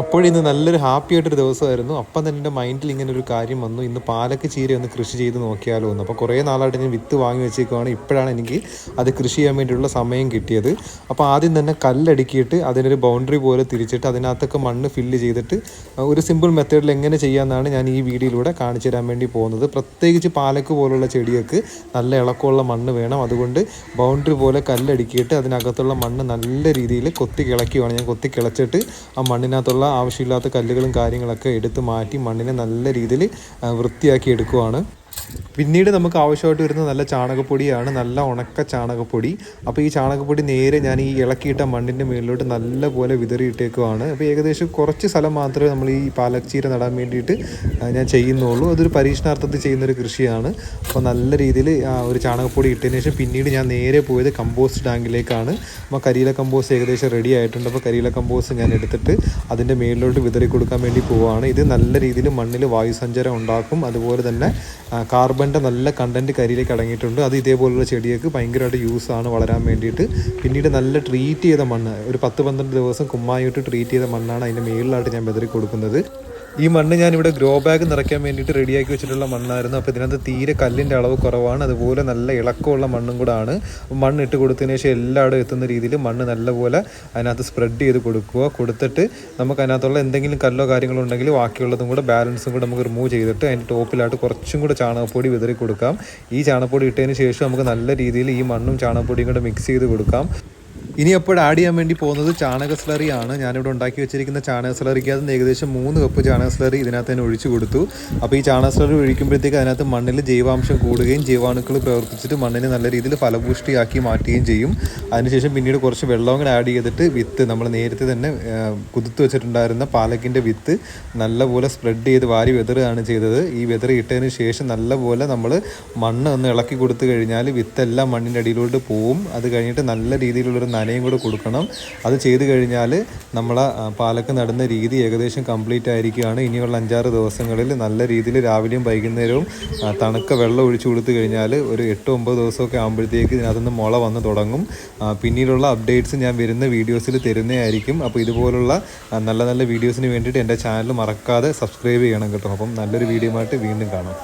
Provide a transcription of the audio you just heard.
അപ്പോഴിന്ന് നല്ലൊരു ഹാപ്പി ആയിട്ടൊരു ദിവസമായിരുന്നു. അപ്പം തന്നെ എന്റെ മൈൻഡിൽ ഇങ്ങനെ ഒരു കാര്യം വന്നു. ഇന്ന് പാലക്ക് ചീര ഒന്ന് കൃഷി ചെയ്ത് നോക്കിയാലോ എന്ന്. അപ്പോൾ കുറേ നാളായിട്ട് ഞാൻ വിത്ത് വാങ്ങി വെച്ചേക്കുവാണ്. ഇപ്പോഴാണ് എനിക്ക് അത് കൃഷി ചെയ്യാൻ വേണ്ടിയുള്ള സമയം കിട്ടിയത്. അപ്പോൾ ആദ്യം തന്നെ കല്ലടുക്കിയിട്ട് അതിനൊരു ബൗണ്ടറി പോലെ തിരിച്ചിട്ട് അതിനകത്തൊക്കെ മണ്ണ് ഫില്ല് ചെയ്തിട്ട് ഒരു സിമ്പിൾ മെത്തേഡിൽ എങ്ങനെ ചെയ്യാമെന്നാണ് ഞാൻ ഈ വീഡിയോയിലൂടെ കാണിച്ചു തരാൻ വേണ്ടി പോകുന്നത്. പ്രത്യേകിച്ച് പാലക്ക് പോലുള്ള ചെടികൾക്ക് നല്ല ഇളക്കമുള്ള മണ്ണ് വേണം. അതുകൊണ്ട് ബൗണ്ടറി പോലെ കല്ലടുക്കിയിട്ട് അതിനകത്തുള്ള മണ്ണ് നല്ല രീതിയിൽ കൊത്തി കിളക്കുവാണ് ഞാൻ കൊത്തി കിളച്ചിട്ട് ആ മണ്ണിനകത്തുള്ള ആവശ്യമില്ലാത്ത കല്ലുകളും കാര്യങ്ങളൊക്കെ എടുത്ത് മാറ്റി മണ്ണിനെ നല്ല രീതിയിൽ വൃത്തിയാക്കി എടുക്കുവാണ്. പിന്നീട് നമുക്ക് ആവശ്യമായിട്ട് വരുന്ന നല്ല ചാണകപ്പൊടിയാണ് നല്ല ഉണക്ക ചാണകപ്പൊടി. അപ്പോൾ ഈ ചാണകപ്പൊടി നേരെ ഞാൻ ഈ ഇളക്കിയിട്ട മണ്ണിന്റെ മുകളിലോട്ട് നല്ലപോലെ വിതറിയിട്ടേക്കുവാണ്. അപ്പോൾ ഏകദേശം കുറച്ച് സ്ഥലം മാത്രമേ നമ്മൾ ഈ പാലക്ചീര നടാൻ വേണ്ടിയിട്ട് ഞാൻ ചെയ്യുന്നുള്ളൂ. അതൊരു പരീക്ഷണാർത്ഥത്തിൽ ചെയ്യുന്നൊരു കൃഷിയാണ്. അപ്പോൾ നല്ല രീതിയിൽ ഒരു ചാണകപ്പൊടി ഇട്ടതിന് ശേഷം പിന്നീട് ഞാൻ നേരെ പോയത് കമ്പോസ്റ്റ് ടാങ്കിലേക്കാണ് അപ്പോൾ കരിയില കമ്പോസ്റ്റ് ഏകദേശം റെഡി ആയിട്ടുണ്ട്. അപ്പോൾ കരിയില കമ്പോസ്റ്റ് ഞാൻ എടുത്തിട്ട് അതിന്റെ മേളിലോട്ട് വിതറി കൊടുക്കാൻ വേണ്ടി പോവുകയാണ് ഇത് നല്ല രീതിയിൽ മണ്ണിൽ വായുസഞ്ചാരം ഉണ്ടാക്കും. അതുപോലെ തന്നെ കാർബണിന്റെ നല്ല കണ്ടന്റ് കരിയിലേക്ക് അടങ്ങിയിട്ടുണ്ട്. അത് ഇതേപോലുള്ള ചെടികൾക്ക് ഭയങ്കരമായിട്ട് യൂസാണ് വളരാൻ വേണ്ടിയിട്ട്. പിന്നീട് നല്ല ട്രീറ്റ് ചെയ്ത മണ്ണ് ഒരു പത്ത് പന്ത്രണ്ട് ദിവസം കുമ്മായിട്ട് ട്രീറ്റ് ചെയ്ത മണ്ണാണ് അതിന്റെ മേളിലായിട്ട് ഞാൻ ബെതറി കൊടുക്കുന്നത് ഈ മണ്ണ് ഞാൻ ഇവിടെ ഗ്രോ ബാഗ് നിറയ്ക്കാൻ വേണ്ടിയിട്ട് റെഡിയാക്കി വെച്ചിട്ടുള്ള മണ്ണായിരുന്നു. അപ്പോൾ ഇതിനകത്ത് തീരെ കല്ലിന്റെ അളവ് കുറവാണ്. അതുപോലെ നല്ല ഇളക്കമുള്ള മണ്ണും കൂടാണ്. മണ്ണ് ഇട്ട് കൊടുത്തതിന് ശേഷം എല്ലായിടും എത്തുന്ന രീതിയിൽ മണ്ണ് നല്ലപോലെ അതിനകത്ത് സ്പ്രെഡ് ചെയ്ത് കൊടുക്കുക. കൊടുത്തിട്ട് നമുക്ക് അതിനകത്തുള്ള എന്തെങ്കിലും കല്ലോ കാര്യങ്ങളോ ഉണ്ടെങ്കിൽ ബാക്കിയുള്ളതും കൂടെ ബാലൻസും കൂടെ നമുക്ക് റിമൂവ് ചെയ്തിട്ട് അതിന്റെ ടോപ്പിലായിട്ട് കുറച്ചും കൂടെ ചാണകപ്പൊടി വിതറി കൊടുക്കാം. ഈ ചാണകപ്പൊടി ഇട്ടതിന് ശേഷം നമുക്ക് നല്ല രീതിയിൽ ഈ മണ്ണും ചാണകപ്പൊടിയും കൂടെ മിക്സ് ചെയ്ത് കൊടുക്കാം. ഇനി അപ്പോൾ ആഡ് ചെയ്യാൻ വേണ്ടി പോകുന്നത് ചാണക സ്ലറി ആണ്. ഞാനിവിടെ ഉണ്ടാക്കി വെച്ചിരിക്കുന്ന ചാണക സ്ലറിക്ക് അത് ഏകദേശം മൂന്ന് കപ്പ് ചാണക സ്ലറി ഇതിനകത്ത് തന്നെ ഒഴിച്ചു കൊടുത്തു. അപ്പോൾ ഈ ചാണക സ്ലറി ഒഴിക്കുമ്പോഴത്തേക്ക് അതിനകത്ത് മണ്ണിൽ ജൈവാംശം കൂടുകയും ജൈവാണുക്കൾ പ്രവർത്തിച്ചിട്ട് മണ്ണിനെ നല്ല രീതിയിൽ ഫലപുഷ്ടിയാക്കി മാറ്റുകയും ചെയ്യും. അതിനുശേഷം പിന്നീട് കുറച്ച് വെള്ളവും കൂടെ ആഡ് ചെയ്തിട്ട് വിത്ത് നമ്മൾ നേരത്തെ തന്നെ കുതിർത്ത് വെച്ചിട്ടുണ്ടായിരുന്ന പാലക്കിന്റെ വിത്ത് നല്ലപോലെ സ്പ്രെഡ് ചെയ്ത് വാരി വെതറുകയാണ് ചെയ്തത്. ഈ വെതറി ഇട്ടതിന് ശേഷം നല്ലപോലെ നമ്മൾ മണ്ണ് ഒന്ന് ഇളക്കി കൊടുത്തു കഴിഞ്ഞാൽ വിത്തെല്ലാം മണ്ണിന്റെ അടിയിലോട്ട് പോവും. അത് കഴിഞ്ഞിട്ട് നല്ല രീതിയിലുള്ളൊരു നനയും കൂടെ കൊടുക്കണം. അത് ചെയ്തു കഴിഞ്ഞാൽ നമ്മളെ പാലക്ക് നടുന്ന രീതി ഏകദേശം കംപ്ലീറ്റ് ആയിരിക്കുകയാണ്. ഇനിയുള്ള അഞ്ചാറ് ദിവസങ്ങളിൽ നല്ല രീതിയിൽ രാവിലെയും വൈകുന്നേരവും തണുക്ക വെള്ളം ഒഴിച്ചു കൊടുത്തു കഴിഞ്ഞാൽ ഒരു എട്ട് ഒമ്പത് ദിവസമൊക്കെ ആകുമ്പോഴത്തേക്ക് ഇതിനകത്തുനിന്ന് മുള വന്ന് തുടങ്ങും. പിന്നീടുള്ള അപ്ഡേറ്റ്സ് ഞാൻ വരുന്ന വീഡിയോസിൽ തരുന്നതായിരിക്കും. അപ്പോൾ ഇതുപോലുള്ള നല്ല നല്ല വീഡിയോസിന് വേണ്ടിയിട്ട് എന്റെ ചാനൽ മറക്കാതെ സബ്സ്ക്രൈബ് ചെയ്യണം കേട്ടോ. അപ്പം നല്ലൊരു വീഡിയോ ആയിട്ട് വീണ്ടും കാണാം.